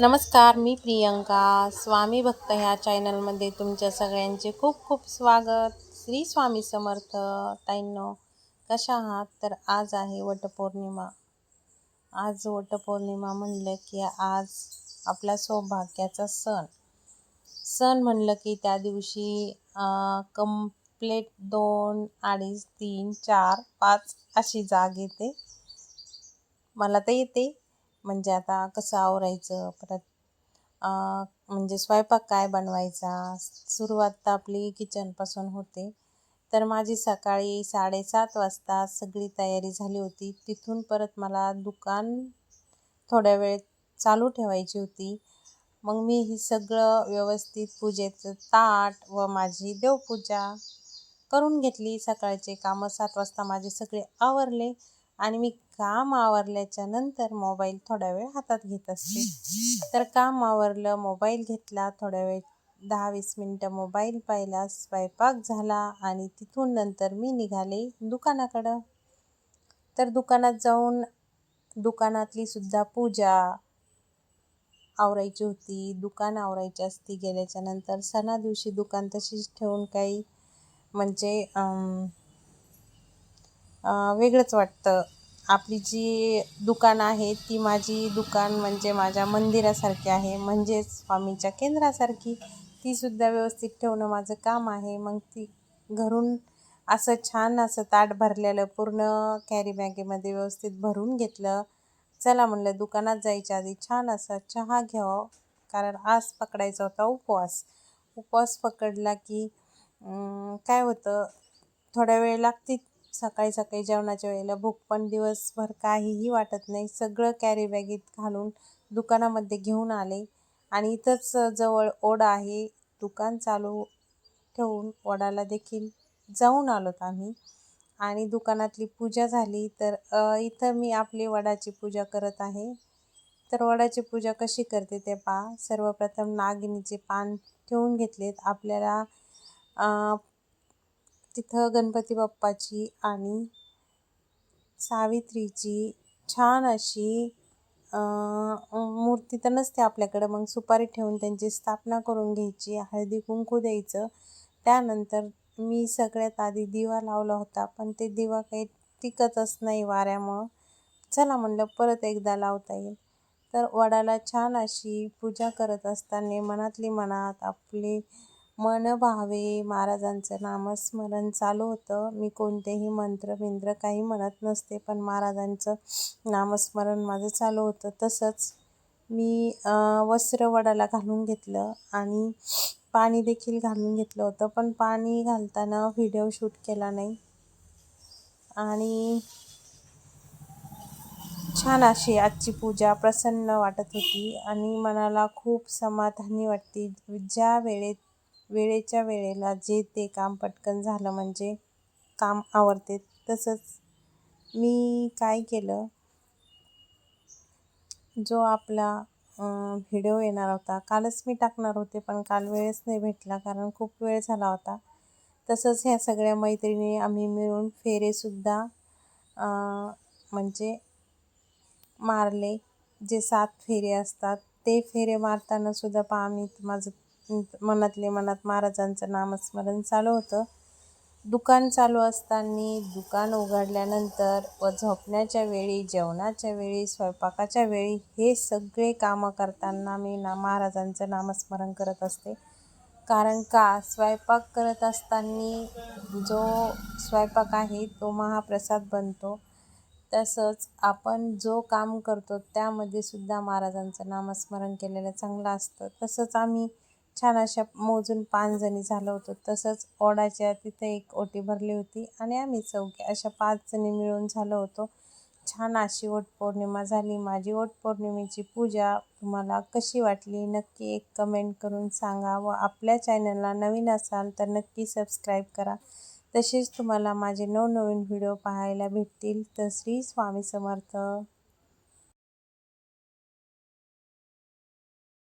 नमस्कार मी प्रियंका. स्वामी भक्त ह्या चॅनलमध्ये तुमच्या सगळ्यांचे खूप खूप स्वागत. श्री स्वामी समर्थ. ताईंनो कशा आहात? तर आज आहे वटपौर्णिमा. आज वटपौर्णिमा म्हणलं की आज आपला सौभाग्याचा सण. सण म्हणलं की त्या दिवशी कम्प्लेट दोन अडीच तीन चार पाच अशी जाग येते. मला तर येते. म्हणजे आता कसं आवरायचं? परत म्हणजे स्वयंपाक काय बनवायचा? सुरुवात तर आपली किचनपासून होते. तर माझी सकाळी साडेसात वाजता सगळी तयारी झाली होती. तिथून परत मला दुकान थोड्या वेळ चालू ठेवायची होती. मग मी ही सगळं व्यवस्थित पूजेचं ताट व माझी देवपूजा करून घेतली. सकाळचे कामं सात वाजता माझे सगळे आवरले. आणि मी काम आवरल्याच्या नंतर मोबाईल थोडा वेळ हातात घेत असते. तर काम आवरलं मोबाईल घेतला थोड्या वेळ दहा वीस मिनटं मोबाईल पाहिला स्वयंपाक झाला आणि तिथून नंतर मी निघाले दुकानाकडं. तर दुकानात जाऊन दुकानातली सुद्धा पूजा आवरायची होती. दुकान आवरायची असती गेल्याच्यानंतर सणा दिवशी दुकान तशीच ठेवून काही म्हणजे वेगळंच वाटतं. आपली जी दुकान आहे ती माझी दुकान म्हणजे माझ्या मंदिरासारखी आहे. म्हणजेच स्वामीच्या केंद्रासारखी. तीसुद्धा व्यवस्थित ठेवणं माझं काम आहे. मग ती घरून असं छान असं ताट भरलेलं पूर्ण कॅरी बॅगेमध्ये व्यवस्थित भरून घेतलं. चला म्हणलं दुकानात जायच्या आधी छान असा चहा घ्यावा. कारण आज पकडायचा होता उपवास. उपवास पकडला की काय होतं? थोड्या वेळ लागते सकाळी सकाळी जेवणाच्या वेळेला भूक पण दिवसभर काहीही वाटत नाही. सगळं कॅरी बॅगेत घालून दुकानामध्ये घेऊन आले आणि इथंच जवळ ओढ आहे. दुकान चालू ठेवून ओढाला देखील जाऊन आलोत आम्ही. आणि दुकानातली पूजा झाली तर इथं मी आपली वडाची पूजा करत आहे. तर वडाची पूजा कशी करते ते पहा. सर्वप्रथम नागिनीचे पान ठेवून घेतलेत. आपल्याला तिथं गणपती बाप्पाची आणि सावित्रीची छान अशी मूर्ती तर नसते आपल्याकडं. मग सुपारी ठेवून त्यांची स्थापना करून घ्यायची हळदी कुंकू द्यायचं. त्यानंतर मी सगळ्यात आधी दिवा लावला होता पण ते दिवा काही टिकतच नाही वाऱ्यामुळं. चला म्हणलं परत एकदा लावता येईल. तर वडाला छान अशी पूजा करत असताना मनातली मनात आपली मन भावे महाराजांचं नामस्मरण चालू होतं. मी कोणतेही मंत्र बिंद्र काही म्हणत नसते पण महाराजांचं नामस्मरण माझं चालू होतं. तसंच मी वस्त्र वडाला घालून घेतलं आणि पाणी देखील घालून घेतलं होतं पण पाणी घालताना व्हिडिओ शूट केला नाही. आणि छान अशी आजची पूजा प्रसन्न वाटत होती आणि मनाला खूप समाधानी वाटते. ज्या वेळेत वेळेच्या वेळेला जे ते काम पटकन झालं म्हणजे काम आवडते तसंच मी काय केलं? जो आपला व्हिडिओ येणार होता कालच मी टाकणार होते पण काल वेळच नाही भेटला कारण खूप वेळ झाला होता. तसंच ह्या सगळ्या मैत्रिणी आम्ही मिळून फेरेसुद्धा म्हणजे मारले. जे सात फेरे असतात ते फेरे मारताना सुद्धा पहा मी माझं मनातले मनात महाराजांचं नामस्मरण चालू होतं. दुकान चालू असताना दुकान उघडल्यानंतर व झोपण्याच्या वेळी जेवणाच्या वेळी स्वयंपाकाच्या वेळी हे सगळे कामं करताना मी ना महाराजांचं नामस्मरण करत असते. कारण का? स्वयंपाक करत असताना जो स्वयंपाक आहे तो महाप्रसाद बनतो. तसंच आपण जो काम करतो त्यामध्ये सुद्धा महाराजांचं नामस्मरण केलेलं चांगलं असतं. तसंच आम्ही छान अशा मोजून पाच जणी झालं होतो. तसंच ओढाच्या तिथे एक ओटी भरली होती आणि आम्ही चौघी अशा पाच जणी मिळून झालो होतो. छान अशी वटपौर्णिमा झाली. माझी वटपौर्णिमेची पूजा तुम्हाला कशी वाटली नक्की एक कमेंट करून सांगा व आपल्या चॅनलला नवीन असाल तर नक्की सबस्क्राईब करा. तसेच तुम्हाला माझे नवनवीन व्हिडिओ पाहायला भेटतील. तर श्री स्वामी समर्थ.